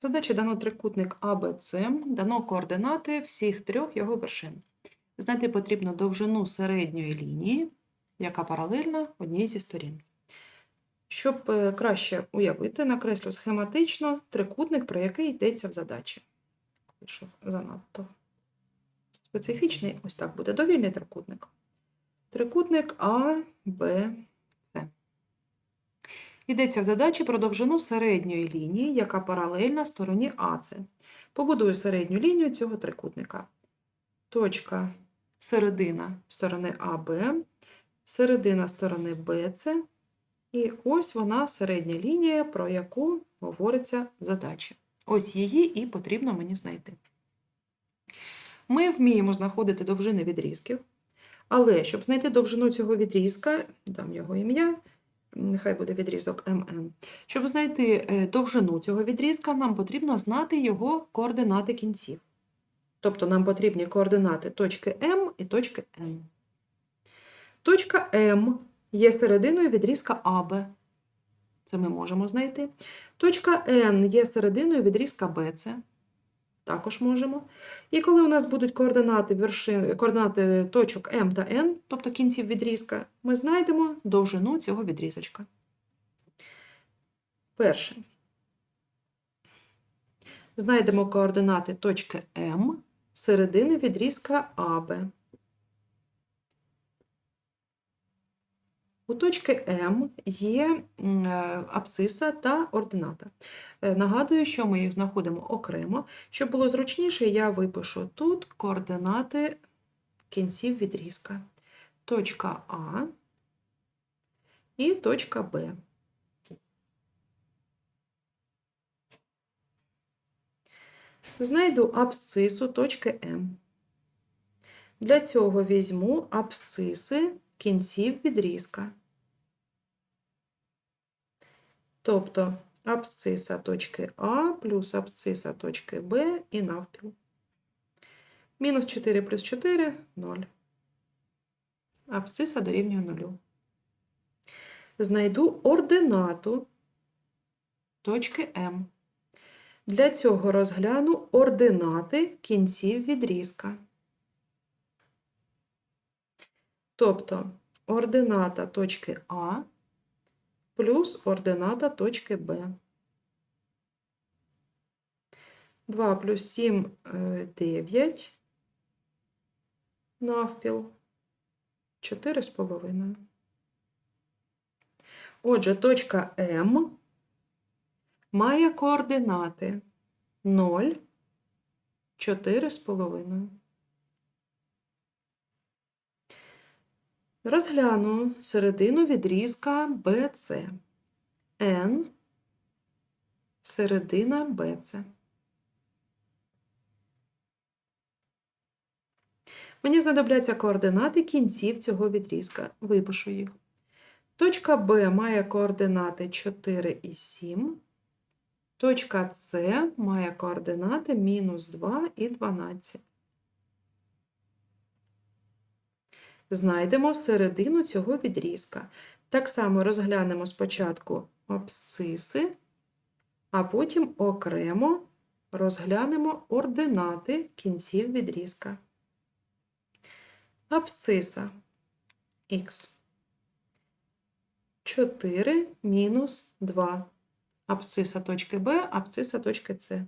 Задачі дано трикутник АБЦ, дано координати всіх трьох його вершин. Знайти потрібно довжину середньої лінії, яка паралельна одній зі сторін. Щоб е, краще уявити, накреслю схематично трикутник, про який йдеться в задачі. Пішов занадто специфічний, ось так буде довільний трикутник. Трикутник А, Б. Йдеться в задачі про довжину середньої лінії, яка паралельна стороні АЦ. Побудую середню лінію цього трикутника. Точка середина сторони АБ, середина сторони БЦ, і ось вона середня лінія, про яку говориться в задачі. Ось її і потрібно мені знайти. Ми вміємо знаходити довжини відрізків, але щоб знайти довжину цього відрізка, дам його ім'я, нехай буде відрізок МН. Щоб знайти е, довжину цього відрізка, нам потрібно знати його координати кінців. Тобто нам потрібні координати точки М і точки Н. Точка М є серединою відрізка АБ. Це ми можемо знайти. Точка N є серединою відрізка BC. Також можемо. І коли у нас будуть координати, вершин, координати точок М та N, тобто кінців відрізка, ми знайдемо довжину цього відрізочка. Перше. Знайдемо координати точки М середини відрізка АБ. У точки М є е, абсциса та ордината. Е, Нагадую, що ми їх знаходимо окремо. Щоб було зручніше, я випишу тут координати кінців відрізка. Точка А і точка Б. Знайду абсцису точки М. Для цього візьму абсциси кінців відрізка. Тобто абсциса точки А плюс абсциса точки Б і навпіл. Мінус 4 плюс 4 – 0. Абсциса дорівнює 0. Знайду ординату точки М. Для цього розгляну ординати кінців відрізка. Тобто ордината точки А плюс ордината точки Б. 2 плюс 7 – 9 навпіл. 4 з половиною. Отже, точка М має координати 0, 4 з половиною. Розгляну середину відрізка BC. N середина BC. Мені знадобляться координати кінців цього відрізка. Випишу їх. Точка Б має координати 4 і 7. Точка С має координати мінус 2 і 12. Знайдемо середину цього відрізка. Так само розглянемо спочатку абсциси, а потім окремо розглянемо ординати кінців відрізка. Абсциса х. 4 мінус 2. Абсциса точки Б, абсциса точки С.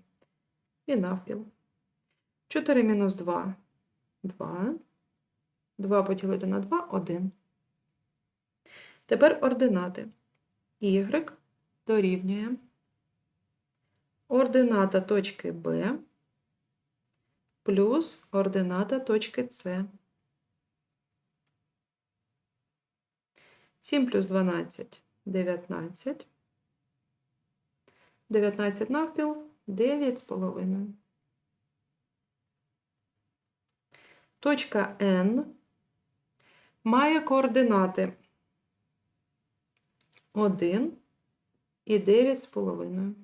І навпіл. 4 мінус 2 – 2. 2 поділити на 2 – 1. Тепер ординати. Y дорівнює ордината точки Б плюс ордината точки С. 7 плюс 12 – 19. 19 навпіл – 9 з половиною. Точка N має координати 1 і 9 з половиною.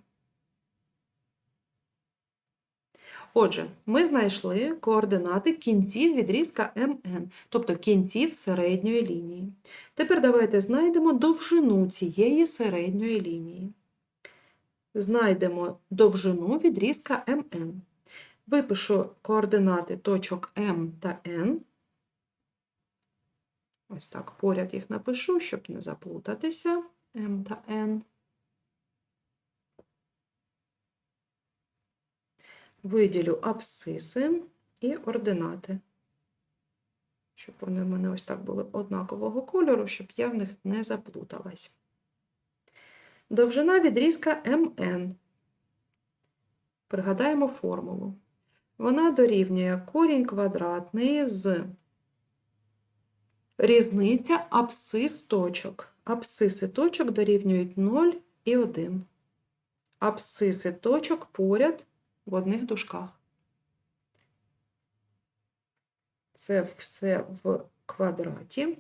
Отже, ми знайшли координати кінців відрізка МН, тобто кінців середньої лінії. Тепер давайте знайдемо довжину цієї середньої лінії. знайдемо довжину відрізка МН. Випишу координати точок М та N. Ось так поряд їх напишу, щоб не заплутатися. М та N. Виділю абсциси і ординати. Щоб вони в мене ось так були однакового кольору, щоб я в них не заплуталась. Довжина відрізка МН. Пригадаємо формулу. Вона дорівнює корінь квадратний з різниця абсцис точок. Абсциси точок дорівнюють 0 і 1. Абсциси точок поряд в одних дужках. Це все в квадраті.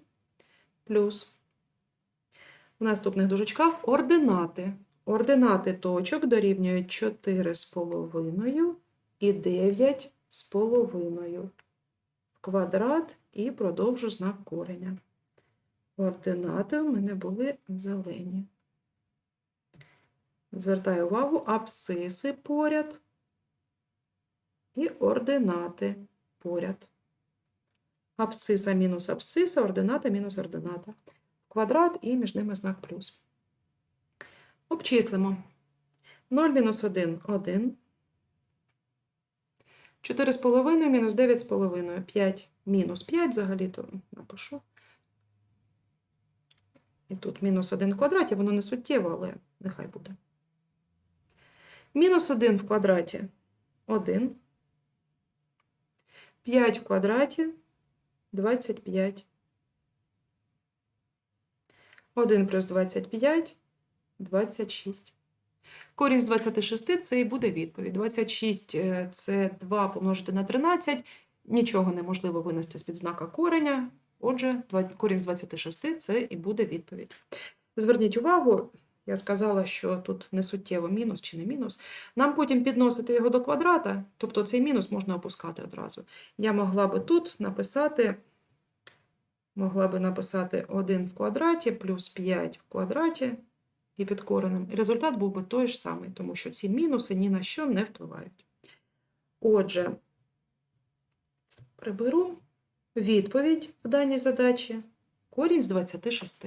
Плюс в наступних дужечках ординати. Ординати точок дорівнюють 4,5 і 9,5 в квадрат і продовжу знак кореня. Ординати у мене були зелені. Звертаю увагу, абсциси поряд і ординати поряд. Абсциса мінус абсциса, ордината мінус ордината. Квадрат і між ними знак плюс. Обчислимо. 0 мінус 1 – 1. 4,5 мінус 9,5 – 5. Мінус 5 взагалі-то напишу. І тут мінус 1 в квадраті, воно не суттєво, але нехай буде. Мінус 1 в квадраті – 1. 5 в квадраті – 25. 1 плюс 25 – 26. Корінь з 26 – це і буде відповідь. 26 – це 2 помножити на 13. Нічого неможливо винести з-під знака кореня. Отже, корінь з 26 – це і буде відповідь. Зверніть увагу, я сказала, що тут не суттєво мінус чи не мінус. Нам потім підносити його до квадрата, тобто цей мінус можна опускати одразу. Я могла би тут написати, могла би написати 1 в квадраті плюс 5 в квадраті і під коренем. І результат був би той ж самий, тому що ці мінуси ні на що не впливають. Отже, приберу відповідь в даній задачі корінь з 26.